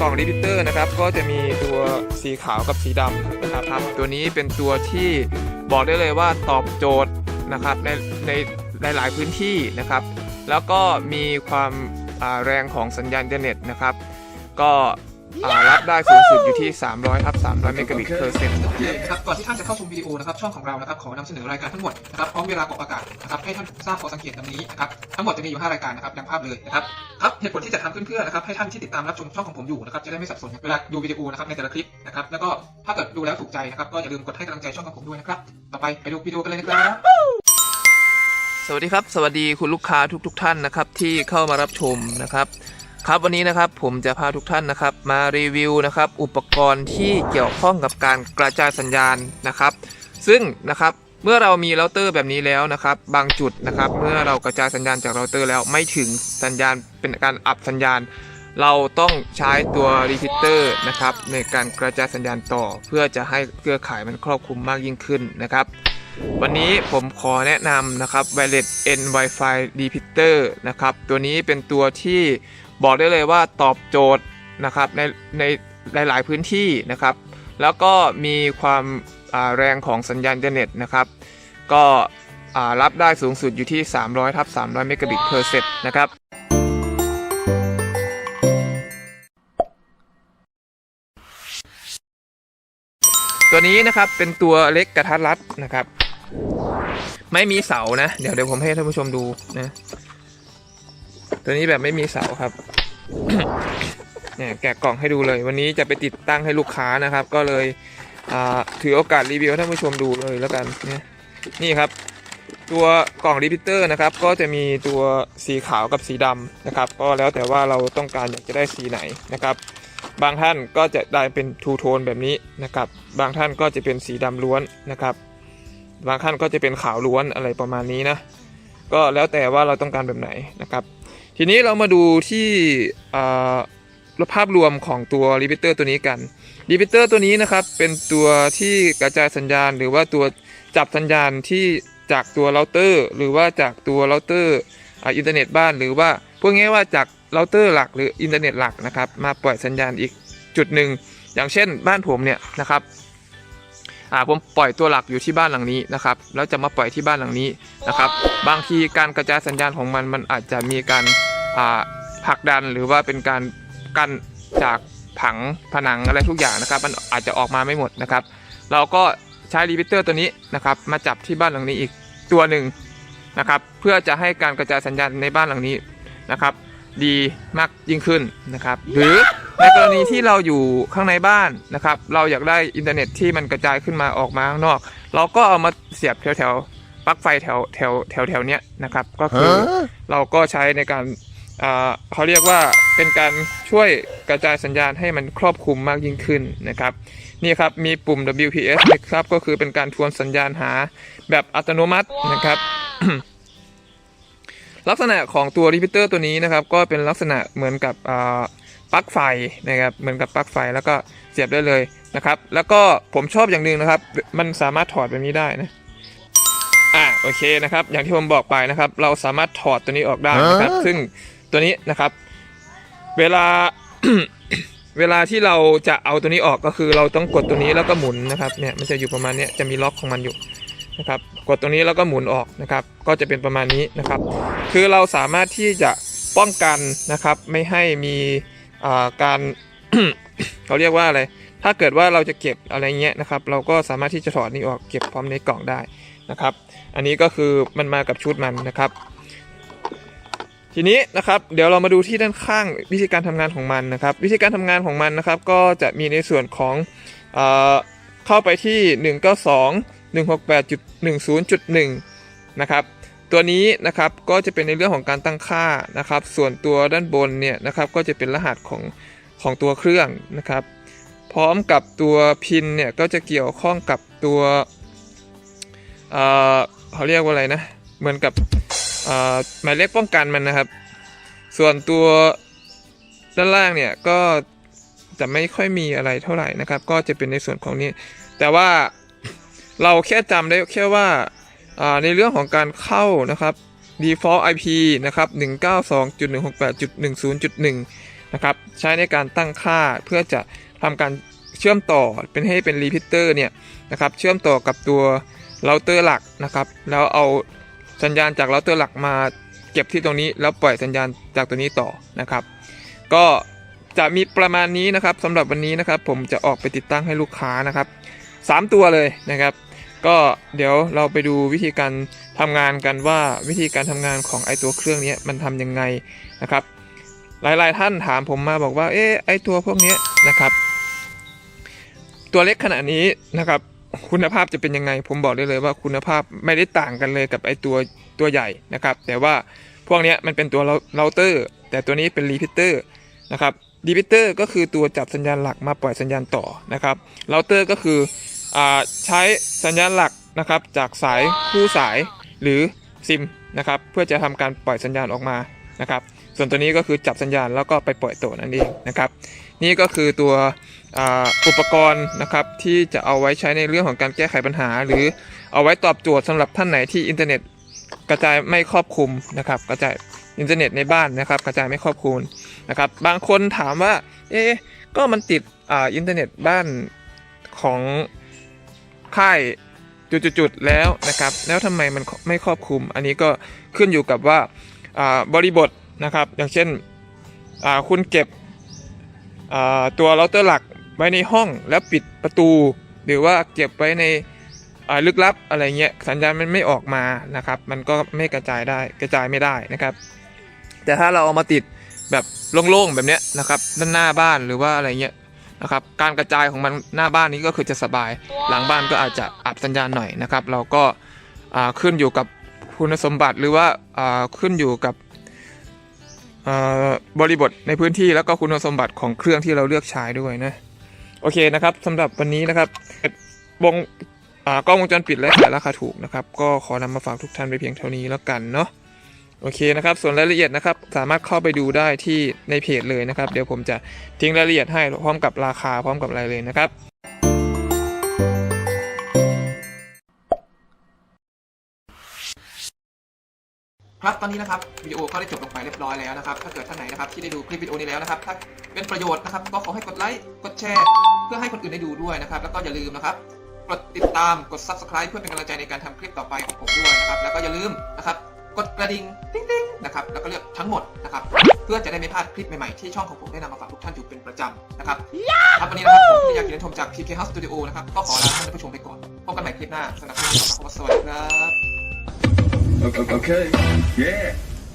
กล่องรีพิเตอร์นะครับ ก็จะมีตัวสีขาวกับสีดำนะครับครับ ตัวนี้เป็นตัวที่บอกได้เลยว่าตอบโจทย์นะครับในในหลาย ๆ พื้นที่นะครับ แล้วก็มีความแรงของสัญญาณอินเทอร์เน็ตนะครับ ก็ อ่ารับได้สูงสุดอยู่ที่ 300ทับ300เมกะบิตเพอร์เซ็นต์ ครับก่อนที่ท่านจะเข้าชมวิดีโอนะครับช่องของเรานะครับขอนำเสนอรายการทั้งหมดนะครับพร้อมเวลาออกอากาศนะครับให้ท่านทราบข้อสังเกตดังนี้นะครับทั้งหมดจะมีอยู่ 5 รายการนะครับดังภาพเลยนะครับครับเหตุผลที่จะทำขึ้นเพื่อนะครับให้ท่านที่ติดตามรับชมช่องของผมอยู่นะครับจะได้ไม่สับสนเวลาดูวิดีโอนะครับในแต่ละคลิปนะครับแล้วก็ถ้าเกิดดูแล้วถูกใจนะครับก็อย่าลืมกดให้กำลังใจช่องของผมด้วยนะครับต่อไปไปดูวิดีโอกันเลยนะครับ สวัสดีครับ สวัสดีคุณลูกค้าทุก ๆทท่านนะครับที่เข้ามารับชมนะครับ ครับวันนี้นะครับผมจะพาทุกท่านนะครับมารีวิวนะครับอุปกรณ์ที่เกี่ยวข้องกับการกระจายสัญญาณนะครับ ซึ่งนะครับเมื่อเรามีเราเตอร์แบบนี้แล้วนะครับ บางจุดนะครับ เมื่อเรากระจายสัญญาณจากเราเตอร์แล้วไม่ถึงสัญญาณเป็นการอับสัญญาณ เราต้องใช้ตัวรีพิเตอร์นะครับในการกระจายสัญญาณต่อ เพื่อจะให้เครือข่ายมันครอบคลุมมากยิ่งขึ้นนะครับ วันนี้ผมขอแนะนำนะครับ Wireless N Wi-Fi Repeater นะครับตัวนี้เป็นตัวที่ บอกได้เลยว่าตอบโจทย์นะครับในในหลาย ๆ พื้นที่นะครับ แล้วก็มีความาแรงของสัญญาณอินเทอร์เน็ตนะครับ ก็รับได้สูงสุดอยู่ที่ 300ทับ300 เมกะบิตเพอร์เซนะครับตัวนี้นะครับเป็นตัวเล็กกระทัดรัดนะครับ ไม่มีเสานะ เดี๋ยวเดี๋ยวผมให้ท่านผู้ชมดูนะ ตัวนี้แบบไม่มีเสาครับ เนี่ยแกะกล่องให้ดูเลย วันนี้จะไปติดตั้งให้ลูกค้านะครับ ก็เลยถือโอกาสรีวิวให้ท่านผู้ชมดูเลยแล้วกันเนี่ยนี่ครับ ตัวกล่องรีพิเตอร์นะครับ ก็จะมีตัวสีขาวกับสีดำนะครับ ก็แล้วแต่ว่าเราต้องการอยากจะได้สีไหนนะครับ บางท่านก็จะได้เป็นทูโทนแบบนี้นะครับ บางท่านก็จะเป็นสีดำล้วนนะครับ บางท่านก็จะเป็นขาวล้วนอะไรประมาณนี้นะก็แล้วแต่ว่าเราต้องการแบบไหนนะครับ ทีนี้เรามาดูที่ภาพรวมของตัวรีพิเตอร์ตัวนี้กันรีพิเตอร์ตัวนี้นะครับเป็นตัวที่กระจายสัญญาณ หรือว่าตัวจับสัญญาณที่จากตัวเราเตอร์ หรือว่าจากตัวเราเตอร์อินเทอร์เน็ตบ้านหรือว่าพูดง่ายว่าจากเราเตอร์หลักหรืออินเทอร์เน็ตหลักนะครับมาปล่อยสัญญาณอีกจุดหนึ่งอย่างเช่นบ้านผมเนี่ยนะครับ อ่าผมปล่อยตัวหลักอยู่ที่บ้านหลังนี้นะครับแล้วจะมาปล่อยที่บ้านหลังนี้นะครับ บางทีการกระจายสัญญาณของมันมันอาจจะมีการอ่าผลักดันหรือว่าเป็นการกันจากผังผนังอะไรทุกอย่างนะครับ มันอาจจะออกมาไม่หมดนะครับ เราก็ใช้รีพิเตอร์ตัวนี้นะครับ มาจับที่บ้านหลังนี้อีกตัวหนึ่งนะครับ เพื่อจะให้การกระจายสัญญาณในบ้านหลังนี้นะครับ ดีมากยิ่งขึ้นนะครับ หรือ ในกรณีที่เราอยู่ข้างในบ้านนะครับ เราอยากได้อินเทอร์เน็ตที่มันกระจายขึ้นมาออกมาข้างนอก เราก็เอามาเสียบแถวแถวๆปลั๊กไฟแถวแถวแถวแถวๆเนี้ยนะครับ ก็คือเราก็ใช้ในการอ่าเขาเรียกว่าเป็นการช่วยกระจายสัญญาณให้มันครอบคลุมมากยิ่งขึ้นนะครับ นี่ครับมีปุ่ม WPS นะครับก็คือเป็นการทวนสัญญาณหาแบบอัตโนมัตินะครับ ลักษณะของตัวรีพิเตอร์ตัวนี้นะครับ ก็เป็นลักษณะเหมือนกับอ่า ปลั๊กไฟนะครับเหมือนกับปลั๊กไฟแล้วก็เสียบได้เลยนะครับ แล้วก็ผมชอบอย่างหนึ่งนะครับ มันสามารถถอดแบบนี้ได้นะอ่าโอเคนะครับ อย่างที่ผมบอกไปนะครับ เราสามารถถอดตัวนี้ออกได้นะครับ ซึ่งตัวนี้นะครับ เวลาเวลาที่เราจะเอาตัวนี้ออกก็คือเราต้องกดตัวนี้แล้วก็หมุนนะครับเนี่ยมันจะอยู่ประมาณเนี้ยจะมีล็อกของมันอยู่นะครับกดตรงนี้แล้วก็หมุนออกนะครับ ก็จะเป็นประมาณนี้นะครับ คือเราสามารถที่จะป้องกันนะครับ ไม่ให้มีอ่า การเขาเรียกว่าอะไร ถ้าเกิดว่าเราจะเก็บอะไรเงี้ยนะครับ เราก็สามารถที่จะถอดนี้ออกเก็บพร้อมในกล่องได้นะครับ อันนี้ก็คือมันมากับชุดมันนะครับ ทีนี้นะครับเดี๋ยวเรามาดูที่ด้านข้างวิธีการทำงานของมันนะครับ วิธีการทำงานของมันนะครับ ก็จะมีในส่วนของเอเข้าไปที่ 192 168.10.1 นะครับ ตัวนี้นะครับก็จะเป็นในเรื่องของการตั้งค่านะครับ ส่วนตัวด้านบนเนี่ยนะครับก็จะเป็นรหัสของของตัวเครื่องนะครับ พร้อมกับตัวพินเนี่ยก็จะเกี่ยวข้องกับตัวเอ่อเขาเรียกว่าอะไรนะ เหมือนกับเอ่อหมายเลขป้องกันมันนะครับ ส่วนตัวด้านล่างเนี่ยก็จะไม่ค่อยมีอะไรเท่าไหร่นะครับ ก็จะเป็นในส่วนของนี้ แต่ว่าเราแค่จำได้แค่ว่าอ่า ในเรื่องของการเข้านะครับ default IP นะครับ 192.168.10.1 นะครับ ใช้ในการตั้งค่าเพื่อจะทำการเชื่อมต่อเป็นให้เป็นรีพิเตอร์เนี่ยนะครับเชื่อมต่อกับตัวเราเตอร์หลักนะครับ แล้วเอาสัญญาณจากเราเตอร์หลักมาเก็บที่ตรงนี้แล้วปล่อยสัญญาณจากตัวนี้ต่อนะครับ ก็จะมีประมาณนี้นะครับสำหรับวันนี้นะครับ ผมจะออกไปติดตั้งให้ลูกค้านะครับสามตัวเลยนะครับ ก็เดี๋ยวเราไปดูวิธีการทำงานกันว่าวิธีการทำงานของไอตัวเครื่องนี้มันทำยังไงนะครับ หลายๆท่านถามผมมาบอกว่าเอ๊ไอตัวพวกนี้นะครับ ตัวเล็กขนาดนี้นะครับคุณภาพจะเป็นยังไง ผมบอกได้เลยว่าคุณภาพไม่ได้ต่างกันเลยกับไอตัวตัวใหญ่นะครับ แต่ว่าพวกนี้มันเป็นตัวเราเตอร์ แต่ตัวนี้เป็นรีพิเตอร์นะครับรีพิเตอร์ก็คือตัวจับสัญญาณหลักมาปล่อยสัญญาณต่อนะครับเราเตอร์ก็คือ ใช้สัญญาณหลักนะครับจากสายคู่สายหรือซิมนะครับเพื่อจะทำการปล่อยสัญญาณออกมานะครับส่วนตัวนี้ก็คือจับสัญญาณแล้วก็ไปปล่อยตัวนั่นเองนะครับนี่ก็คือตัวอ,อุปกรณ์นะครับที่จะเอาไว้ใช้ในเรื่องของการแก้ไขปัญหา หรือเอาไว้ตอบโจทย์สำหรับท่านไหนที่อินเทอร์เน็ตกระจายไม่ครอบคลุมนะครับกระจายอินเทอร์เน็ตในบ้านนะครับกระจายไม่ครอบคลุมนะครับบางคนถามว่าเอ๊ก็มันติดอ่าอินเทอร์เน็ตบ้านของ ค่ายจุดๆแล้วนะครับ แล้วทำไมมันไม่ครอบคลุม อันนี้ก็ขึ้นอยู่กับว่าบริบทนะครับ อย่างเช่นคุณเก็บตัวเราเตอร์หลักไว้ในห้องแล้วปิดประตู หรือว่าเก็บไว้ในลึกลับอะไรเงี้ยสัญญาณมันไม่ออกมานะครับ มันก็ไม่กระจายได้กระจายไม่ได้นะครับ แต่ถ้าเราเอามาติดแบบโล่งๆแบบเนี้ยนะครับ ด้านหน้าบ้านหรือว่าอะไรเงี้ย นะครับการกระจายของมันหน้าบ้านนี้ก็คือจะสบาย หลังบ้านก็อาจจะอับสัญญาณหน่อยนะครับ เราก็อ่าขึ้นอยู่กับคุณสมบัติหรือว่าอ่าขึ้นอยู่กับเอ่อบริบทในพื้นที่แล้วก็คุณสมบัติของเครื่องที่เราเลือกใช้ด้วยนะโอเคนะครับสำหรับวันนี้นะครับวงอ่ากล้องวงจรปิดและขายราคาถูกนะครับ ก็ขอนำมาฝากทุกท่านไปเพียงเท่านี้แล้วกันเนาะ โอเคนะครับ ส่วนรายละเอียดนะครับ สามารถเข้าไปดูได้ที่ในเพจเลยนะครับ เดี๋ยวผมจะทิ้งรายละเอียดให้พร้อมกับราคาพร้อมกับอะไรเลยนะครับครับตอนนี้นะครับวิดีโอก็ได้จบลงไปเรียบร้อยแล้วนะครับ ถ้าเกิดท่านไหนนะครับที่ได้ดูคลิปวิดีโอนี้แล้วนะครับ ถ้าเป็นประโยชน์นะครับ ก็ขอให้กดไลค์กดแชร์ เพื่อให้คนอื่นได้ดูด้วยนะครับ แล้วก็อย่าลืมนะครับ กดติดตามกด subscribe เพื่อเป็นกำลังใจในการทำคลิปต่อไปของผมด้วยนะครับ แล้วก็อย่าลืมนะครับ ดกระดิ่งติ๊งติ๊งนะครับแล้วก็เลือกทั้งหมดนะครับเพื่อจะได้ไม่พลาดคลิปใหม่ๆ ที่ช่องของผมได้นำมาฝากทุกท่านอยู่เป็นประจำนะครับครับวันนี้นะครับผมที่อยากกินชมจาก PK House Studio นะครับก็ขอลาท่านผู้ชมไปก่อนพบกันใหม่คลิปหน้าสำหรับวันนี้ขอสวัสดีครับ Okay. okay. Yeah.